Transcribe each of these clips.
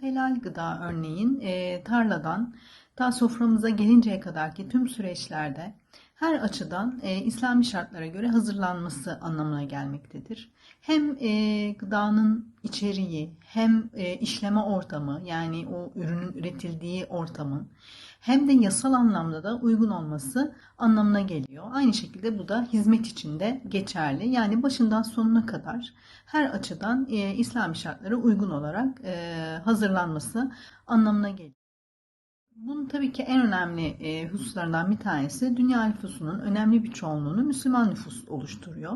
Helal gıda örneğin e, tarladan ta soframıza gelinceye kadarki tüm süreçlerde her açıdan e, İslami şartlara göre hazırlanması anlamına gelmektedir. Hem e, gıdanın içeriği hem e, işleme ortamı yani o ürünün üretildiği ortamın hem de yasal anlamda da uygun olması anlamına geliyor. Aynı şekilde bu da hizmet için de geçerli. Yani başından sonuna kadar her açıdan e, İslami şartlara uygun olarak e, hazırlanması anlamına geliyor. Bunun tabii ki en önemli e, hususlarından bir tanesi dünya nüfusunun önemli bir çoğunluğunu Müslüman nüfus oluşturuyor.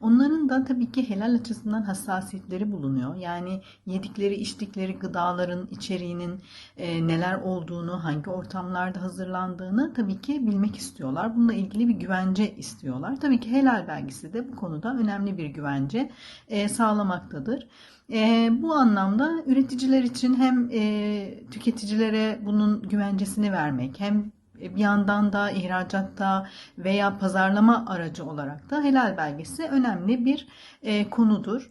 Onların da tabii ki helal açısından hassasiyetleri bulunuyor. Yani yedikleri içtikleri gıdaların içeriğinin e, neler olduğunu, hangi ortamlarda hazırlandığını tabii ki bilmek istiyorlar. Bununla ilgili bir güvence istiyorlar. Tabii ki helal belgesi de bu konuda önemli bir güvence e, sağlamaktadır. E, bu anlamda üreticiler için hem e, tüketicilere bunun güvencesini vermek hem bir yandan da ihracatta veya pazarlama aracı olarak da helal belgesi önemli bir e, konudur.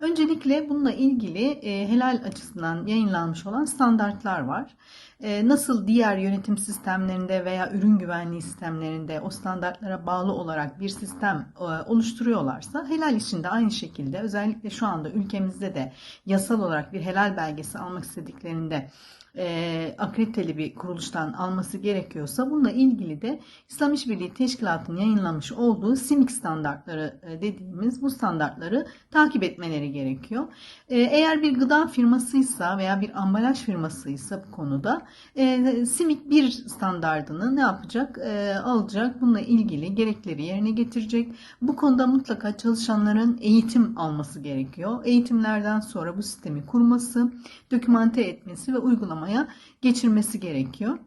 Öncelikle bununla ilgili e, helal açısından yayınlanmış olan standartlar var. E, nasıl diğer yönetim sistemlerinde veya ürün güvenliği sistemlerinde o standartlara bağlı olarak bir sistem e, oluşturuyorlarsa helal için de aynı şekilde özellikle şu anda ülkemizde de yasal olarak bir helal belgesi almak istediklerinde e, akrediteli bir kuruluştan alması gerekiyorsa bununla ilgili de İslam İşbirliği Teşkilatı'nın yayınlamış olduğu SIMIC standartları e, dediğimiz bu standartları takip etmeleri gerekiyor. Eğer bir gıda firmasıysa veya bir ambalaj firmasıysa bu konuda e, SIMIC 1 standartını ne yapacak? E, alacak. Bununla ilgili gerekleri yerine getirecek. Bu konuda mutlaka çalışanların eğitim alması gerekiyor. Eğitimlerden sonra bu sistemi kurması, dokümante etmesi ve uygulamaya geçirmesi gerekiyor.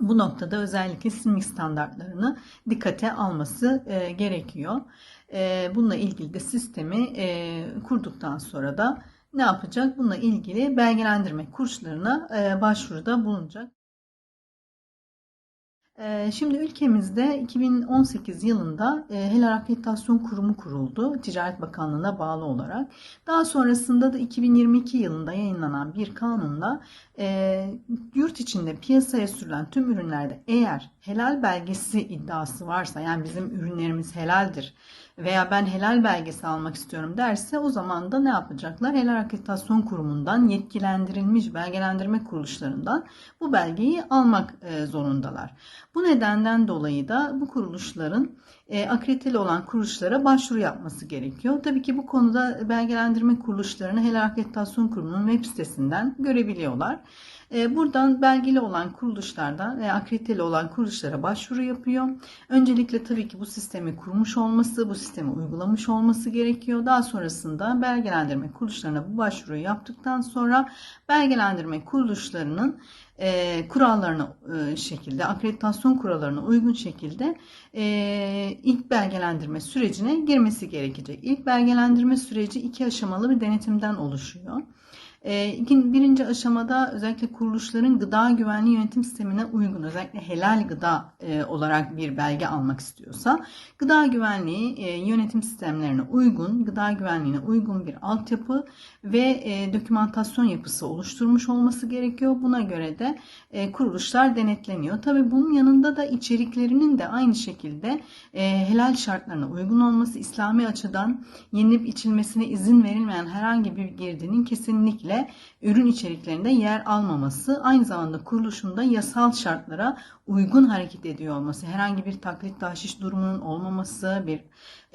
Bu noktada özellikle SIMIC standartlarını dikkate alması e, gerekiyor. E, bununla ilgili de sistemi e, kurduktan sonra da ne yapacak? Bununla ilgili belgelendirme kurslarına e, başvuruda bulunacak. Ee, Şimdi ülkemizde 2018 yılında e, Helal Akreditasyon Kurumu kuruldu Ticaret Bakanlığı'na bağlı olarak. Daha sonrasında da 2022 yılında yayınlanan bir kanunla e, yurt içinde piyasaya sürülen tüm ürünlerde eğer helal belgesi iddiası varsa yani bizim ürünlerimiz helaldir veya ben helal belgesi almak istiyorum derse o zaman da ne yapacaklar? Helal Akreditasyon Kurumu'ndan yetkilendirilmiş belgelendirme kuruluşlarından bu belgeyi almak e, zorundalar. Bu nedenden dolayı da bu kuruluşların e, akrediteli olan kuruluşlara başvuru yapması gerekiyor. Tabii ki bu konuda belgelendirme kuruluşlarını Helal Akreditasyon Kurumu'nun web sitesinden görebiliyorlar. E, buradan belgeli olan kuruluşlardan ve akrediteli olan kuruluşlara başvuru yapıyor. Öncelikle tabii ki bu sistemi kurmuş olması, bu sistemi uygulamış olması gerekiyor. Daha sonrasında belgelendirme kuruluşlarına bu başvuruyu yaptıktan sonra belgelendirme kuruluşlarının e, kurallarına e, şekilde, akreditasyon kurallarına uygun şekilde ilk belgelendirme sürecine girmesi gerekecek. İlk belgelendirme süreci iki aşamalı bir denetimden oluşuyor. E, birinci aşamada özellikle kuruluşların gıda güvenliği yönetim sistemine uygun, özellikle helal gıda e, olarak bir belge almak istiyorsa, gıda güvenliği e, yönetim sistemlerine uygun, gıda güvenliğine uygun bir altyapı ve e, dokümantasyon yapısı oluşturmuş olması gerekiyor. Buna göre de kuruluşlar denetleniyor. Tabi bunun yanında da içeriklerinin de aynı şekilde helal şartlarına uygun olması, İslami açıdan yenilip içilmesine izin verilmeyen herhangi bir girdinin kesinlikle ürün içeriklerinde yer almaması, aynı zamanda kuruluşunda yasal şartlara uygun hareket ediyor olması, herhangi bir taklit tahşiş durumunun olmaması, bir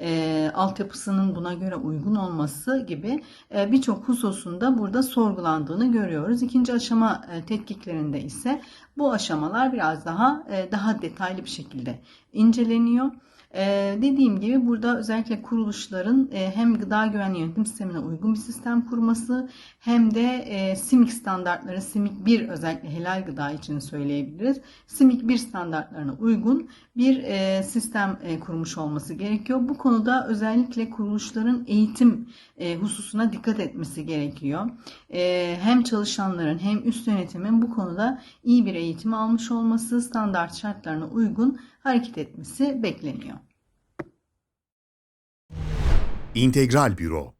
e, altyapısının buna göre uygun olması gibi e, birçok hususunda burada sorgulandığını görüyoruz. İkinci aşama e, tetkiklerinde ise bu aşamalar biraz daha e, daha detaylı bir şekilde inceleniyor. Ee, dediğim gibi burada özellikle kuruluşların e, hem gıda güvenliği yönetim sistemine uygun bir sistem kurması hem de e, SIMIC standartları, SIMIC 1 özellikle helal gıda için söyleyebiliriz. SIMIC 1 standartlarına uygun bir e, sistem e, kurmuş olması gerekiyor. Bu konuda özellikle kuruluşların eğitim e, hususuna dikkat etmesi gerekiyor. E, hem çalışanların hem üst yönetimin bu konuda iyi bir eğitim almış olması, standart şartlarına uygun hareket etmesi bekleniyor. İntegral Büro